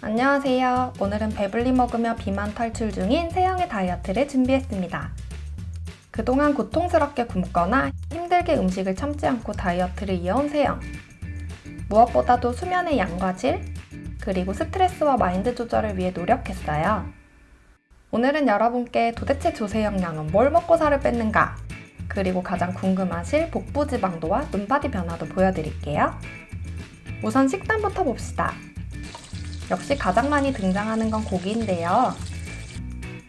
안녕하세요. 오늘은 배불리 먹으며 비만 탈출 중인 세영의 다이어트를 준비했습니다. 그동안 고통스럽게 굶거나 힘들게 음식을 참지 않고 다이어트를 이어온 세영. 무엇보다도 수면의 양과 질, 그리고 스트레스와 마인드 조절을 위해 노력했어요. 오늘은 여러분께 도대체 조세영 양은 뭘 먹고 살을 뺐는가? 그리고 가장 궁금하실 복부 지방도와 눈바디 변화도 보여드릴게요. 우선 식단부터 봅시다. 역시 가장 많이 등장하는 건 고기인데요.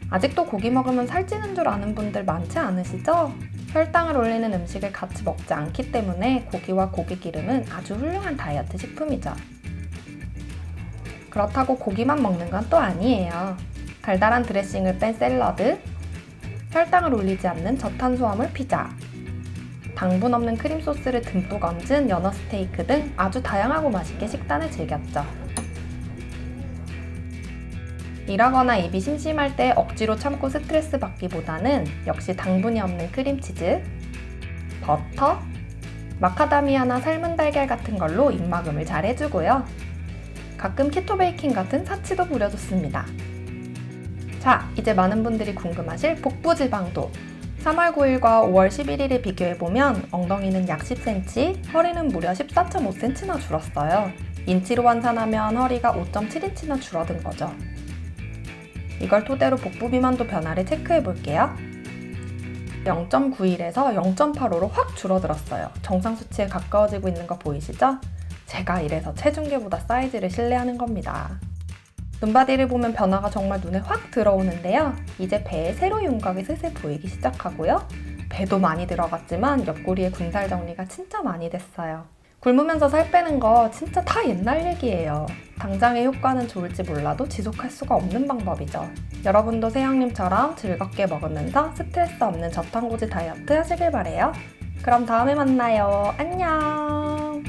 아직도 고기 먹으면 살찌는 줄 아는 분들 많지 않으시죠? 혈당을 올리는 음식을 같이 먹지 않기 때문에 고기와 고기 기름은 아주 훌륭한 다이어트 식품이죠. 그렇다고 고기만 먹는 건 또 아니에요. 달달한 드레싱을 뺀 샐러드, 혈당을 올리지 않는 저탄수화물 피자, 당분 없는 크림 소스를 듬뿍 얹은 연어 스테이크 등 아주 다양하고 맛있게 식단을 즐겼죠. 일하거나 입이 심심할 때 억지로 참고 스트레스 받기보다는 역시 당분이 없는 크림치즈, 버터, 마카다미아나 삶은 달걀 같은 걸로 입막음을 잘 해주고요. 가끔 키토 베이킹 같은 사치도 부려줬습니다. 자, 이제 많은 분들이 궁금하실 복부 지방도 3월 9일과 5월 11일을 비교해보면 엉덩이는 약 10cm, 허리는 무려 14.5cm나 줄었어요. 인치로 환산하면 허리가 5.7인치나 줄어든 거죠. 이걸 토대로 복부 비만도 변화를 체크해 볼게요. 0.91에서 0.85로 확 줄어들었어요. 정상 수치에 가까워지고 있는 거 보이시죠? 제가 이래서 체중계보다 사이즈를 신뢰하는 겁니다. 눈바디를 보면 변화가 정말 눈에 확 들어오는데요. 이제 배에 세로 윤곽이 슬슬 보이기 시작하고요. 배도 많이 들어갔지만 옆구리의 군살 정리가 진짜 많이 됐어요. 굶으면서 살 빼는 거 진짜 다 옛날 얘기예요. 당장의 효과는 좋을지 몰라도 지속할 수가 없는 방법이죠. 여러분도 세영님처럼 즐겁게 먹으면서 스트레스 없는 저탄고지 다이어트 하시길 바래요. 그럼 다음에 만나요. 안녕.